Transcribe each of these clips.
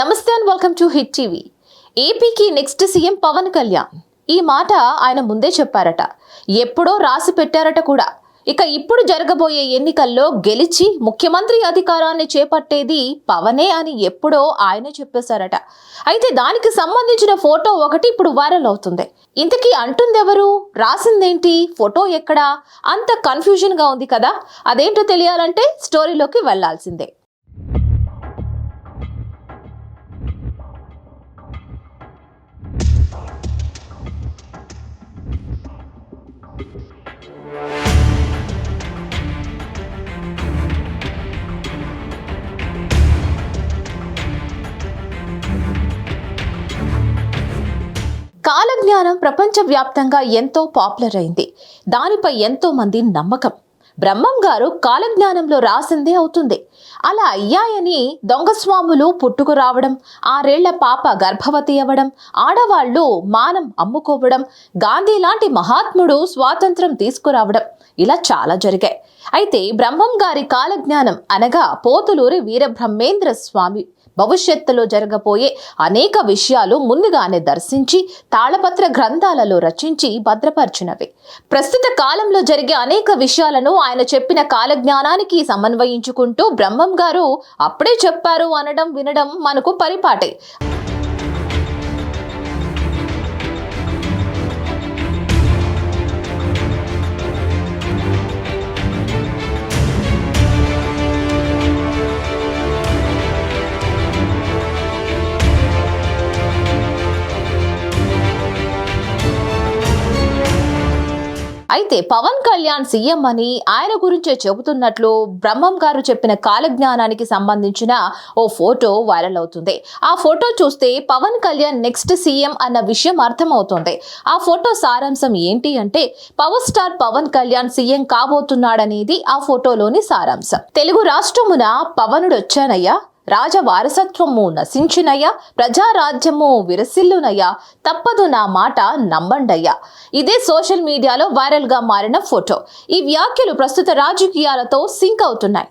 నమస్తే and welcome to Hit TV. ఏపీకి next CM Pawan Kalyan. ఈ మాట ఆయన ముందే చెప్పారట. ఎప్పుడో రాసి పెట్టారట కూడా. ఇక ఇప్పుడు జరగబోయే ఎన్నికల్లో గెలిచి ముఖ్యమంత్రి అధికారాన్ని చేపట్టేది పవనే అని ఎప్పుడో ఆయనే చెప్పేశారట. అయితే దానికి సంబంధించిన ఫోటో ఒకటి ఇప్పుడు వైరల్ అవుతుంది. ఇంతకీ అంటుందెవరు? రాసిందేంటి? ఫోటో ఎక్కడా? అంత కన్ఫ్యూజన్గా ఉంది కదా. అదేంటో తెలియాలంటే స్టోరీలోకి వెళ్ళాల్సిందే. కాలజ్ఞానం ప్రపంచవ్యాప్తంగా ఎంతో పాపులర్ అయింది. దానిపై ఎంతో మంది నమ్మకం. బ్రహ్మం గారు కాలజ్ఞానంలో రాసిందే అవుతుంది. అలా అయ్యాయని దొంగస్వాములు పుట్టుకు రావడం ఆరేళ్ళ పాప గర్భవతి అవ్వడం ఆడవాళ్ళు మానం అమ్ముకోవడం గాంధీ లాంటి మహాత్ముడు స్వాతంత్రం తీసుకురావడం ఇలా చాలా జరిగాయి. అయితే బ్రహ్మం గారి కాలజ్ఞానం అనగా పోతులూరి వీరబ్రహ్మేంద్ర స్వామి భవిష్యత్తులో జరగబోయే అనేక విషయాలు ముందుగానే దర్శించి తాళపత్ర గ్రంథాలలో రచించి భద్రపరిచినవి. ప్రస్తుత కాలంలో జరిగే అనేక విషయాలను ఆయన చెప్పిన కాలజ్ఞానానికి సమన్వయించుకుంటూ బ్రహ్మం గారు అప్పుడే చెప్పారు అనడం వినడం మనకు పరిపాటే. అయితే పవన్ కళ్యాణ్ సీఎం అని ఆయన గురించే చెబుతున్నట్లు బ్రహ్మం గారు చెప్పిన కాలజ్ఞానానికి సంబంధించిన ఓ ఫోటో వైరల్ అవుతుంది. ఆ ఫోటో చూస్తే పవన్ కళ్యాణ్ నెక్స్ట్ సీఎం అన్న విషయం అర్థమవుతుంది. ఆ ఫోటో సారాంశం ఏంటి అంటే power star Pawan Kalyan CM కాబోతున్నాడనేది ఆ ఫోటోలోని సారాంశం. తెలుగు రాష్ట్రమున పవనుడు వచ్చానయ్యా? రాజ వారసత్వము నశించినయ్యా ప్రజారాజ్యము విరసిల్లునయ్యా. తప్పదు నా మాట నమ్మండయ్యా. ఇదే సోషల్ మీడియాలో వైరల్గా మారిన ఫోటో. ఈ వ్యాఖ్యలు ప్రస్తుత రాజకీయాలతో సింక్ అవుతున్నాయి.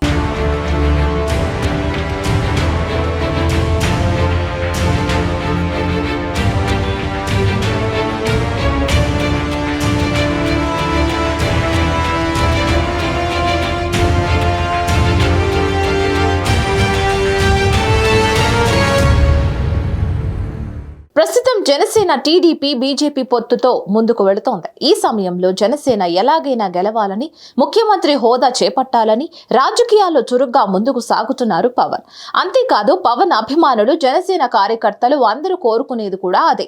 జనసేన టీడీపీ బీజేపీ పొత్తుతో ముందుకు వెళుతోంది. ఈ సమయంలో జనసేన ఎలాగైనా గెలవాలని ముఖ్యమంత్రి హోదా చేపట్టాలని రాజకీయాల్లో చురుగ్గా ముందుకు సాగుతున్నారు పవన్. అంతేకాదు పవన్ అభిమానులు జనసేన కార్యకర్తలు అందరూ కోరుకునేది కూడా అదే.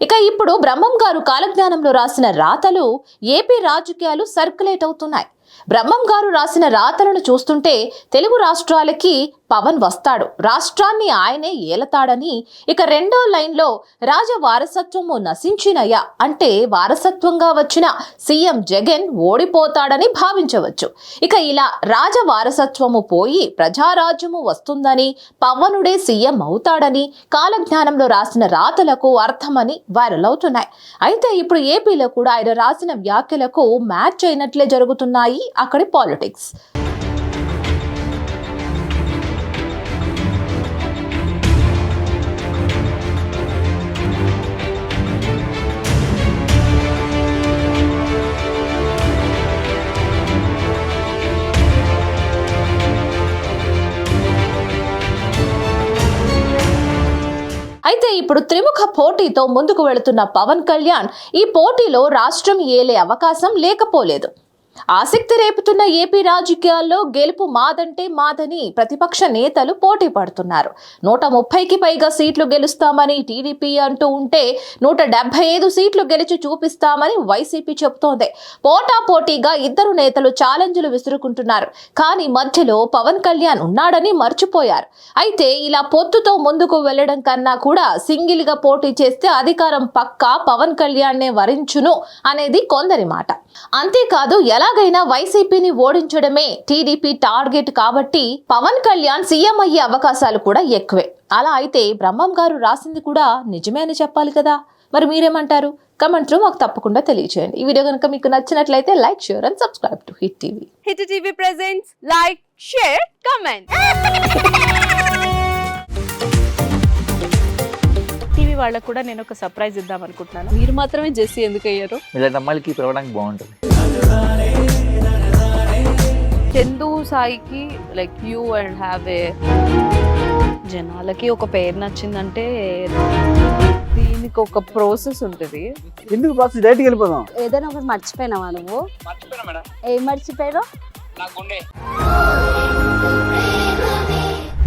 ఇక ఇప్పుడు బ్రహ్మం గారు కాలజ్ఞానంలో రాసిన రాతలు ఏపీ రాజకీయాలు సర్క్యులేట్ అవుతున్నాయి. బ్రహ్మం గారు రాసిన రాతలను చూస్తుంటే తెలుగు రాష్ట్రాలకి పవన్ వస్తాడు. రాష్ట్రాన్ని ఆయనే ఏలతాడని ఇక రెండో లైన్లో రాజ వారసత్వము నశించినయ్యా అంటే వారసత్వంగా వచ్చిన సీఎం జగన్ ఓడిపోతాడని భావించవచ్చు. ఇక ఇలా రాజ వారసత్వము పోయి ప్రజారాజ్యము వస్తుందని పవనుడే సీఎం అవుతాడని కాలజ్ఞానంలో రాసిన రాతలకు అర్థమని వైరల్ అవుతున్నాయి. అయితే ఇప్పుడు ఏపీలో కూడా ఆయన రాసిన వ్యాఖ్యలకు మ్యాచ్ అయినట్లే జరుగుతున్నాయి అక్కడి పాలిటిక్స్ అయితే ఇప్పుడు త్రిముఖ పోటీతో ముందుకు వెళుతున్న పవన్ కళ్యాణ్ ఈ పోటీలో రాష్ట్రం ఏలే అవకాశం లేకపోలేదు. ఆసక్తి రేపుతున్న ఏపీ రాజకీయాల్లో గెలుపు మాదంటే మాదని ప్రతిపక్ష నేతలు పోటీ పడుతున్నారు. నూట ముప్పైకి పైగా సీట్లు గెలుస్తామని టీడీపీ అంటూ ఉంటే నూట డెబ్బై ఐదు సీట్లు గెలిచి చూపిస్తామని వైసీపీ చెబుతోంది. పోటా పోటీగా ఇద్దరు నేతలు ఛాలెంజ్లు విసురుకుంటున్నారు. కానీ మధ్యలో పవన్ కళ్యాణ్ ఉన్నాడని మర్చిపోయారు. అయితే ఇలా పొత్తుతో ముందుకు వెళ్ళడం కన్నా కూడా సింగిల్గా పోటీ చేస్తే అధికారం పక్కా పవన్ కళ్యాణ్నే వరించును అనేది కొందరి మాట. అంతేకాదు ఎలాగైనా వైసీపీని ఓడించడమే టీడీపీ టార్గెట్ కాబట్టి పవన్ కళ్యాణ్ సీఎం అయ్యే అవకాశాలు కూడా ఎక్కువే. అలా అయితే బ్రహ్మం గారు రాసింది కూడా నిజమే అని చెప్పాలి కదా. మరి మీరేమంటారు? కమెంట్లో మాకు తప్పకుండా తెలియజేయండి ఈ వీడియో కనుక మీకు నచ్చినట్లయితే like share and subscribe to Hit TV. Hit TV presents like share comment. వాళ్ళకు కూడా నేను ఒక సర్ప్రైజ్ ఇద్దాం అనుకుంటున్నాను. మీరు మాత్రమే జెస్సీ ఎందుకు అయ్యారు? ఇలాంటి అమ్మాయిలకి పిలవడానికి బాగుంటుంది. చందు సాయికి like you and have a జనాలకి ఒక పేరు నచ్చిందంటే దీనికి ఒక ప్రాసెస్ ఉంటుంది. ఎందుకు ప్రాసెస్ డైరెక్ట్కి వెళ్ళిపోదాం. ఏదైనా ఒకటి మర్చిపోయినావా నువ్వు? ఏం మర్చిపోయావు